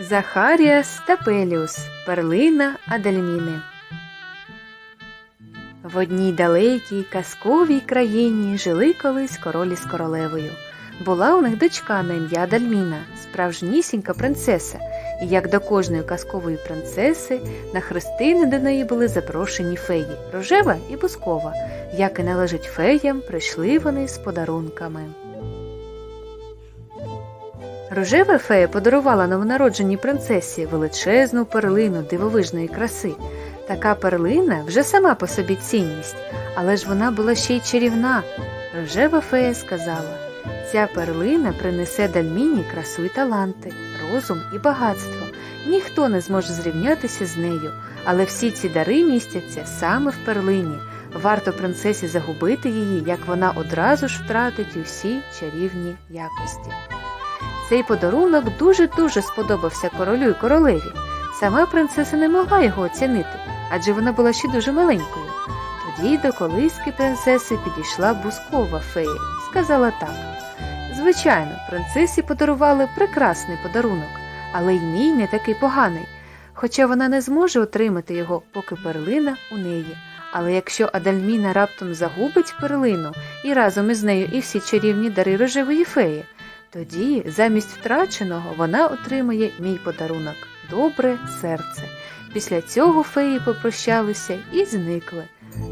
Захарія Стапеліус, перлина Адельміни. В одній далекій казковій країні жили колись королі з королевою. Була у них дочка на ім'я Адальміна, справжнісінька принцеса, і як до кожної казкової принцеси, на хрестини до неї були запрошені феї рожева і бускова. Як і належить феям, прийшли вони з подарунками. Рожева фея подарувала новонародженій принцесі величезну перлину дивовижної краси. Така перлина вже сама по собі цінність, але ж вона була ще й чарівна. Рожева фея сказала ця перлина принесе Дальміні красу й таланти, розум і багатство. Ніхто не зможе зрівнятися з нею, але всі ці дари містяться саме в перлині. Варто принцесі загубити її, як вона одразу ж втратить усі чарівні якості. Цей подарунок дуже-дуже сподобався королю і королеві. Сама принцеса не могла його оцінити, адже вона була ще дуже маленькою. Тоді до колиски принцеси підійшла бускова фея і сказала так: Звичайно, принцесі подарували прекрасний подарунок, але й мій не такий поганий, хоча вона не зможе отримати його, поки перлина у неї. Але якщо Адальміна раптом загубить перлину і разом із нею і всі чарівні дари рожевої феї, тоді замість втраченого вона отримає мій подарунок добре серце. Після цього феї попрощалися і зникли.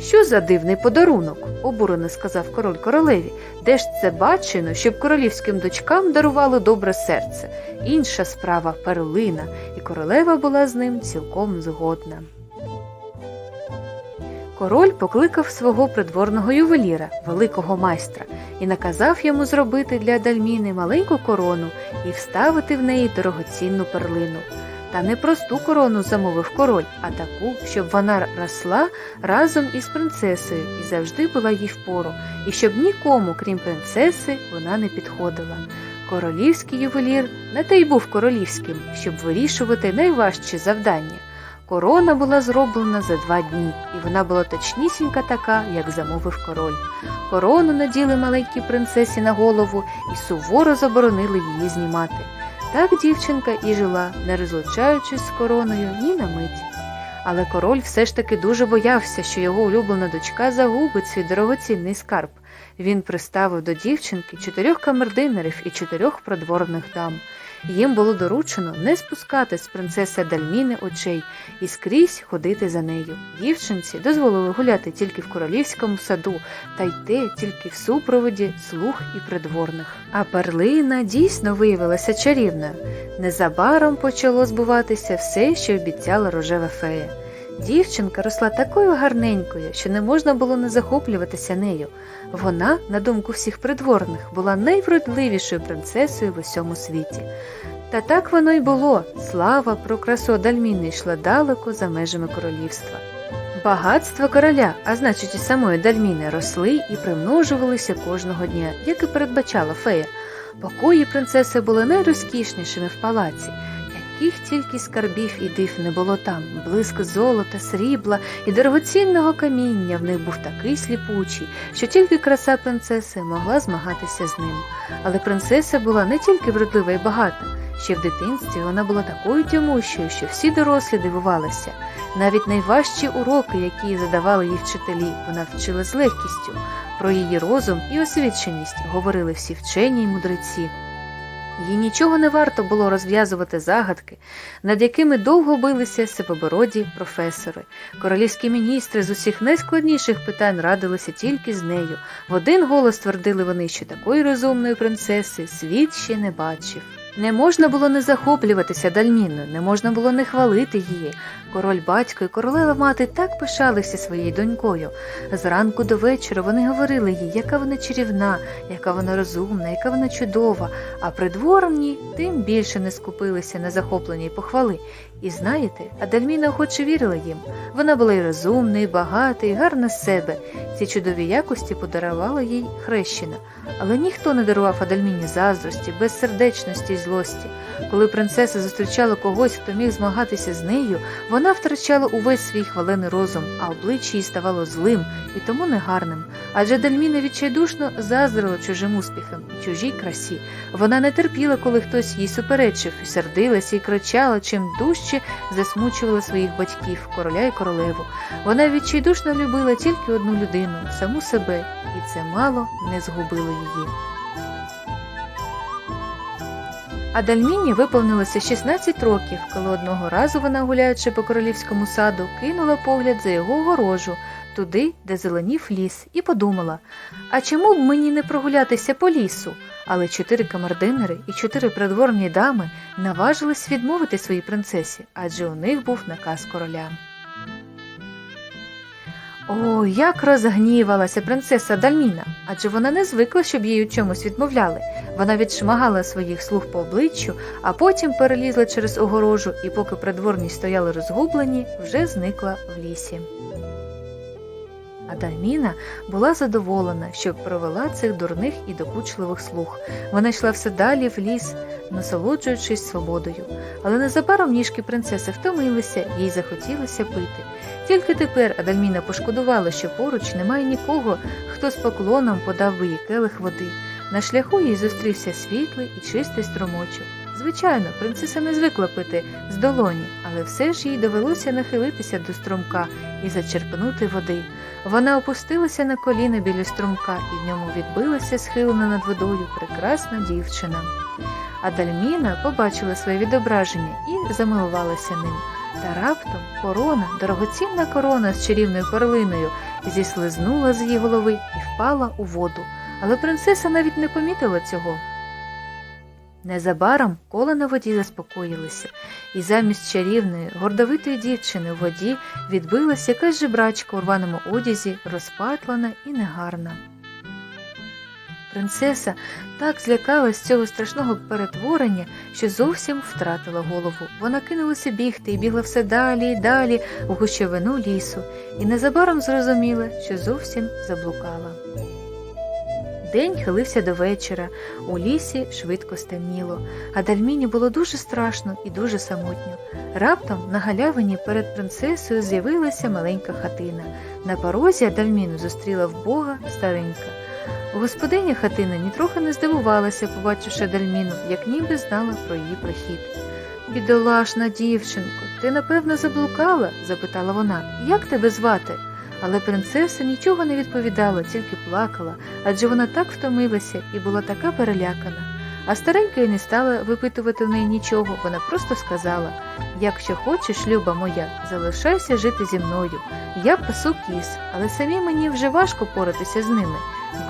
Що за дивний подарунок? обурено сказав король королеві. Де ж це бачено, щоб королівським дочкам дарували добре серце? Інша справа перлина, і королева була з ним цілком згодна. Король покликав свого придворного ювеліра, великого майстра, і наказав йому зробити для Дальміни маленьку корону і вставити в неї дорогоцінну перлину. Та не просту корону замовив король, а таку, щоб вона росла разом із принцесою і завжди була їй впору, і щоб нікому, крім принцеси, вона не підходила. Королівський ювелір не те й був королівським, щоб вирішувати найважчі завдання. Корона була зроблена за два дні, і вона була точнісінька така, як замовив король. Корону наділи маленькій принцесі на голову і суворо заборонили її знімати. Так дівчинка і жила, не розлучаючись з короною ні на мить. Але король все ж таки дуже боявся, що його улюблена дочка загубить свій дорогоцінний скарб. Він приставив до дівчинки чотирьох камердинерів і чотирьох придворних дам. Їм було доручено не спускати з принцеси Дальміни очей і скрізь ходити за нею. Дівчинці дозволили гуляти тільки в королівському саду та йти тільки в супроводі слуг і придворних. А перлина дійсно виявилася чарівною. Незабаром почало збуватися все, що обіцяла рожева фея. Дівчинка росла такою гарненькою, що не можна було не захоплюватися нею. Вона, на думку всіх придворних, була найвродливішою принцесою в усьому світі. Та так воно й було. Слава про красу Адальміни йшла далеко за межами королівства. Багатства короля, а значить і самої Дальміни, росли і примножувалися кожного дня, як і передбачала фея. Покої принцеси були найрозкішнішими в палаці яких тільки скарбів і див не було там, блиск золота, срібла і дорогоцінного каміння в них був такий сліпучий, що тільки краса принцеси могла змагатися з ним. Але принцеса була не тільки вродлива і багата, ще в дитинстві вона була такою тямущою, що всі дорослі дивувалися. Навіть найважчі уроки, які задавали їй вчителі, вона вчила з легкістю. Про її розум і освіченість говорили всі вчені й мудреці. Їй нічого не варто було розв'язувати загадки, над якими довго билися себобороді професори. Королівські міністри з усіх найскладніших питань радилися тільки з нею. В один голос твердили вони, що такої розумної принцеси світ ще не бачив. Не можна було не захоплюватися Дальміною, не можна було не хвалити її. Король батько і королева мати так пишалися своєю донькою. Зранку до вечора вони говорили їй, яка вона чарівна, яка вона розумна, яка вона чудова, а придворні тим більше не скупилися на захоплення й похвали. І знаєте, Адальміна охоче вірила їм. Вона була й розумна, і багата, і гарна з себе. Ці чудові якості подарувала їй хрещена. Але ніхто не дарував Адальміні заздрості, безсердечності й злості. Коли принцеса зустрічала когось, хто міг змагатися з нею, Вона втрачала увесь свій хвалений розум, а обличчя їй ставало злим і тому негарним. Адже Дальміна відчайдушно заздрила чужим успіхам і чужій красі. Вона не терпіла, коли хтось їй суперечив, сердилася і кричала, чим дужче засмучувала своїх батьків, короля і королеву. Вона відчайдушно любила тільки одну людину саму себе, і це мало не згубило її. А Дальміні виповнилося 16 років, коли одного разу вона, гуляючи по королівському саду, кинула погляд за його огорожу, туди, де зеленів ліс, і подумала: а чому б мені не прогулятися по лісу? Але чотири камердинери і чотири придворні дами наважились відмовити своїй принцесі, адже у них був наказ короля. О, як розгнівалася принцеса Дальміна, адже вона не звикла, щоб їй у чомусь відмовляли. Вона відшмагала своїх слуг по обличчю, а потім перелізла через огорожу і, поки придворні стояли розгублені, вже зникла в лісі. А Дальміна була задоволена, що провела цих дурних і докучливих слуг. Вона йшла все далі в ліс, насолоджуючись свободою. Але незабаром ніжки принцеси втомилися, їй захотілося пити. Тільки тепер Адальміна пошкодувала, що поруч немає нікого, хто з поклоном подав би їй келих води. На шляху їй зустрівся світлий і чистий струмочок. Звичайно, принцеса не звикла пити з долоні, але все ж їй довелося нахилитися до струмка і зачерпнути води. Вона опустилася на коліна біля струмка, і в ньому відбилася схилена над водою прекрасна дівчина. А Дальміна побачила своє відображення і замилувалася ним. Та раптом корона, дорогоцінна корона з чарівною перлиною, зіслизнула з її голови і впала у воду. Але принцеса навіть не помітила цього. Незабаром кола на воді заспокоїлися, і замість чарівної, гордовитої дівчини у воді відбилася якась жебрачка у рваному одязі, розпатлана і негарна. Принцеса так злякалась цього страшного перетворення, що зовсім втратила голову. Вона кинулася бігти і бігла все далі й далі у гущовину лісу, і незабаром зрозуміла, що зовсім заблукала. День хилився до вечора, у лісі швидко стемніло, а Дальміні було дуже страшно і дуже самотньо. Раптом на галявині перед принцесою з'явилася маленька хатина. На порозі Адальміну зустріла вбога старенька. Господиня хатини нітрохи не здивувалася, побачивши Дальміну, як ніби знала про її прихід. Бідолашна дівчинко, ти напевно заблукала? запитала вона. Як тебе звати? Але принцеса нічого не відповідала, тільки плакала, адже вона так втомилася і була така перелякана. А старенька й не стала випитувати в неї нічого, вона просто сказала якщо хочеш, люба моя, залишайся жити зі мною. Я пасу кіс, але самі мені вже важко поратися з ними.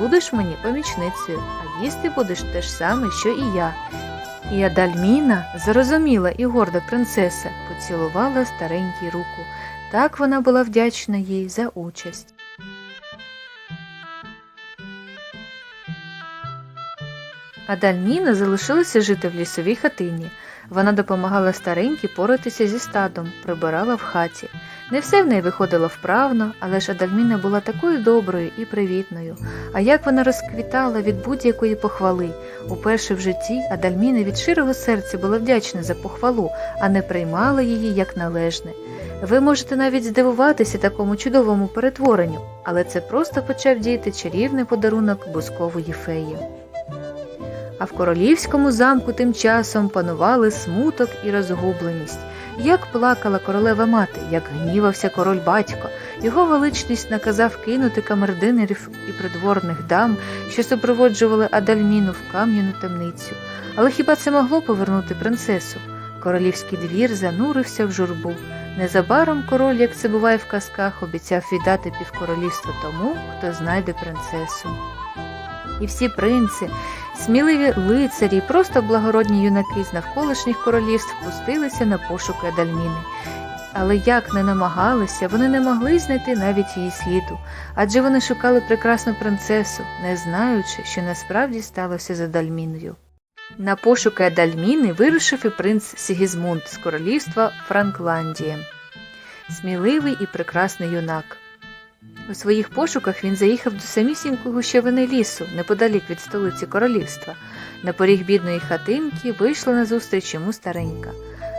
Будеш мені помічницею, а їсти будеш те ж саме, що і я. І Адальміна, зрозуміла і горда принцеса, поцілувала старенькій руку. Так вона була вдячна їй за участь. Адальміна залишилася жити в лісовій хатині. Вона допомагала старенькій поратися зі стадом, прибирала в хаті. Не все в неї виходило вправно, але ж Адальміна була такою доброю і привітною. А як вона розквітала від будь-якої похвали. Уперше в житті Адальміна від широго серця була вдячна за похвалу, а не приймала її як належне. Ви можете навіть здивуватися такому чудовому перетворенню, але це просто почав діяти чарівний подарунок бускової феї. А в королівському замку тим часом панували смуток і розгубленість. Як плакала королева мати, як гнівався король батько, його величність наказав кинути камердинерів і придворних дам, що супроводжували Адальміну в кам'яну темницю. Але хіба це могло повернути принцесу? Королівський двір занурився в журбу. Незабаром король, як це буває в казках, обіцяв віддати півкоролівства тому, хто знайде принцесу. І всі принци, сміливі лицарі, і просто благородні юнаки з навколишніх королівств пустилися на пошуки Адальміни. Але як не намагалися, вони не могли знайти навіть її сліду, адже вони шукали прекрасну принцесу, не знаючи, що насправді сталося з Адальміною. На пошуки Адальміни вирушив і принц Сігізмунд з королівства Франкландія. Сміливий і прекрасний юнак. У своїх пошуках він заїхав до самісінької гущавини лісу, неподалік від столиці королівства. На поріг бідної хатинки вийшла назустріч йому старенька.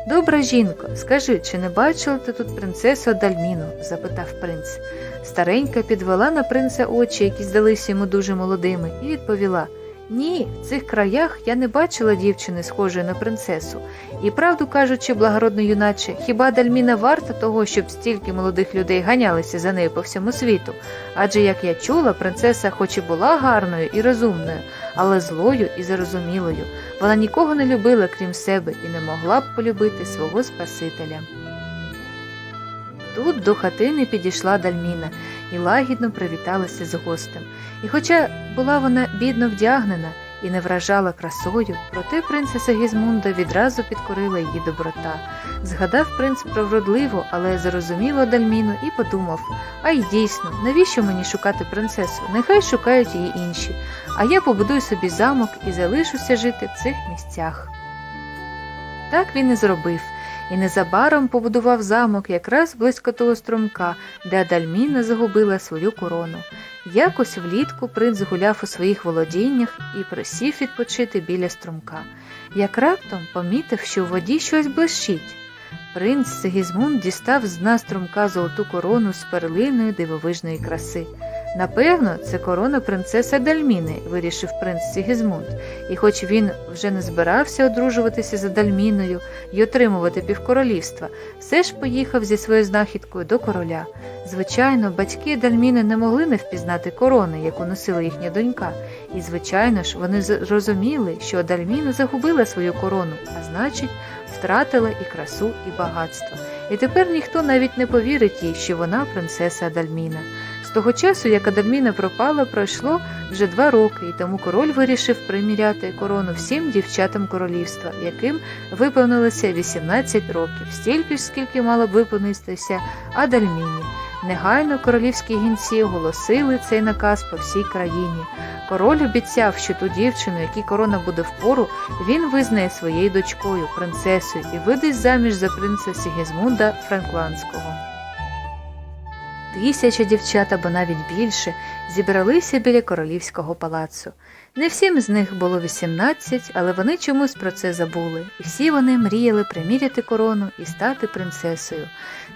Добра жінко, скажи, чи не бачила ти тут принцесу Адальміну? запитав принц. Старенька підвела на принца очі, які здалися йому дуже молодими, і відповіла Ні, в цих краях я не бачила дівчини, схожої на принцесу. І правду кажучи, благородний юначе, хіба Адальміна варта того, щоб стільки молодих людей ганялися за нею по всьому світу? Адже, як я чула, принцеса хоч і була гарною і розумною, але злою і зарозумілою. Вона нікого не любила, крім себе, і не могла б полюбити свого Спасителя. Тут до хатини підійшла Дальміна і лагідно привіталася з гостем. І хоча була вона бідно вдягнена і не вражала красою, проте принцеса Гізмунда відразу підкорила її доброта. Згадав принц про вродливу, але зрозумілу Дальміну і подумав а й дійсно, навіщо мені шукати принцесу? Нехай шукають її інші, а я побудую собі замок і залишуся жити в цих місцях. Так він і зробив, і незабаром побудував замок якраз близько того струмка, де Адальміна загубила свою корону. Якось влітку принц гуляв у своїх володіннях і присів відпочити біля струмка. Як раптом помітив, що у воді щось блищить. Принц Сигізмунд дістав з дна струмка золоту корону з перлиною дивовижної краси. Напевно, це корона принцеси Дальміни, вирішив принц Сігізмунд, і хоч він вже не збирався одружуватися за Дальміною і отримувати півкоролівства, все ж поїхав зі своєю знахідкою до короля. Звичайно, батьки Дальміни не могли не впізнати корони, яку носила їхня донька, і, звичайно ж, вони зрозуміли, що Дальміна загубила свою корону, а значить, втратила і красу, і багатство. І тепер ніхто навіть не повірить їй, що вона принцеса Адальміна. З того часу, як Адальміна пропала, пройшло вже два роки, і тому король вирішив приміряти корону всім дівчатам королівства, яким виповнилося 18 років, стільки ж, скільки мало б виповнитися Адальміні. Негайно королівські гінці оголосили цей наказ по всій країні. Король обіцяв, що ту дівчину, якій корона буде впору, він визнає своєю дочкою, принцесою і видасть заміж за принца Сігізмунда Франкландського. Тисяча дівчат або навіть більше зібралися біля королівського палацу. Не всім з них було 18, але вони чомусь про це забули, і всі вони мріяли приміряти корону і стати принцесою.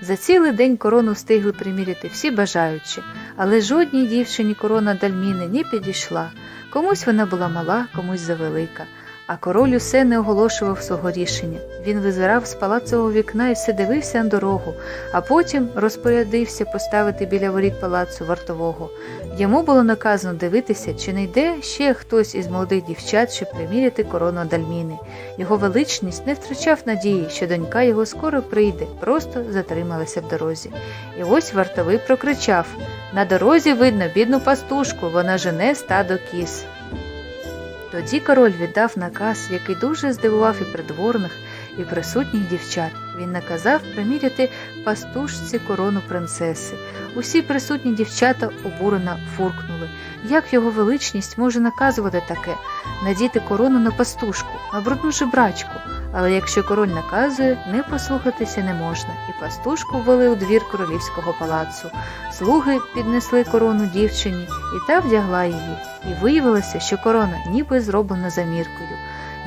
За цілий день корону встигли приміряти всі бажаючі, але жодній дівчині корона Дальміни не підійшла. Комусь вона була мала, комусь завелика. А король усе не оголошував свого рішення. Він визирав з палацового вікна і все дивився на дорогу, а потім розпорядився поставити біля воріт палацу вартового. Йому було наказано дивитися, чи не йде ще хтось із молодих дівчат, щоб приміряти корону Адальміни. Його величність не втрачав надії, що донька його скоро прийде, просто затрималася в дорозі. І ось вартовий прокричав На дорозі видно бідну пастушку, вона жене стадо кіз. Тоді король віддав наказ, який дуже здивував і придворних, і присутніх дівчат. Він наказав приміряти пастушці корону принцеси. Усі присутні дівчата обурено фуркнули. Як його величність може наказувати таке надіти корону на пастушку, на брудну жебрачку? Але якщо король наказує, не послухатися не можна, і пастушку ввели у двір королівського палацу. Слуги піднесли корону дівчині, і та вдягла її, і виявилося, що корона ніби зроблена заміркою.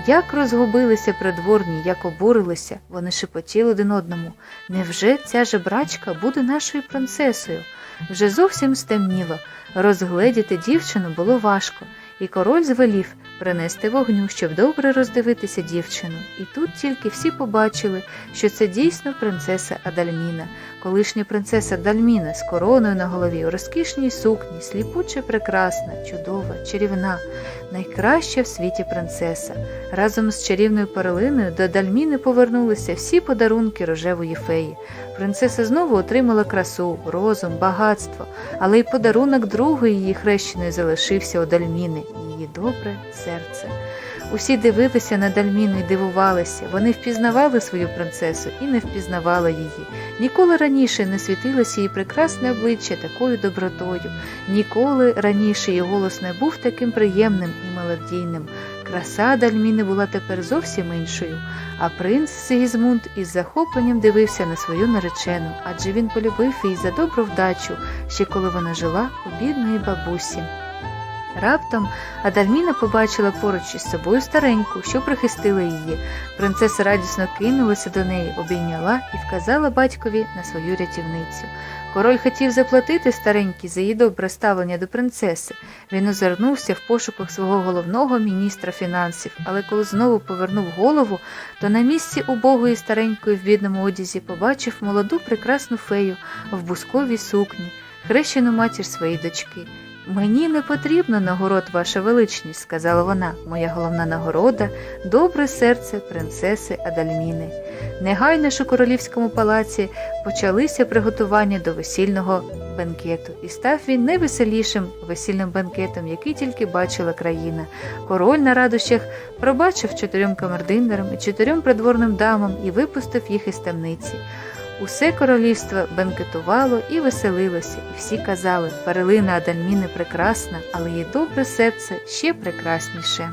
Як розгубилися придворні, як обурилися, вони шепотіли один одному. Невже ця жебрачка буде нашою принцесою? Вже зовсім стемніло. Розгледіти дівчину було важко, і король звелів принести вогню, щоб добре роздивитися дівчину. І тут тільки всі побачили, що це дійсно принцеса Адальміна, колишня принцеса Дальміна з короною на голові у розкішній сукні, сліпуче прекрасна, чудова, чарівна, найкраща в світі принцеса. Разом з чарівною перлиною до Дальміни повернулися всі подарунки рожевої феї. Принцеса знову отримала красу, розум, багатство, але й подарунок другої її хрещеної залишився у Дальміни її добре серце. Усі дивилися на Дальміну і дивувалися. Вони впізнавали свою принцесу і не впізнавали її. Ніколи раніше не світилося її прекрасне обличчя такою добротою, ніколи раніше її голос не був таким приємним і мелодійним. Краса Дальміни була тепер зовсім іншою, а принц Сигізмунд із захопленням дивився на свою наречену, адже він полюбив її за добру вдачу, ще коли вона жила у бідної бабусі. Раптом Адальміна побачила поруч із собою стареньку, що прихистила її. Принцеса радісно кинулася до неї, обійняла і вказала батькові на свою рятівницю. Король хотів заплатити старенькій за її добре ставлення до принцеси. Він озирнувся в пошуках свого головного міністра фінансів, але коли знову повернув голову, то на місці убогої старенької в бідному одязі побачив молоду прекрасну фею в бусковій сукні, хрещену матір своєї дочки. Мені не потрібно нагород, ваша величність, сказала вона. Моя головна нагорода добре серце принцеси Адальміни. Негайно ж у королівському палаці почалися приготування до весільного бенкету, і став він найвеселішим весільним бенкетом, який тільки бачила країна. Король на радощах пробачив чотирьом камердинерам і чотирьом придворним дамам і випустив їх із темниці. Усе королівство бенкетувало і веселилося, і всі казали, перелина Адальміни прекрасна, але її добре серце ще прекрасніше.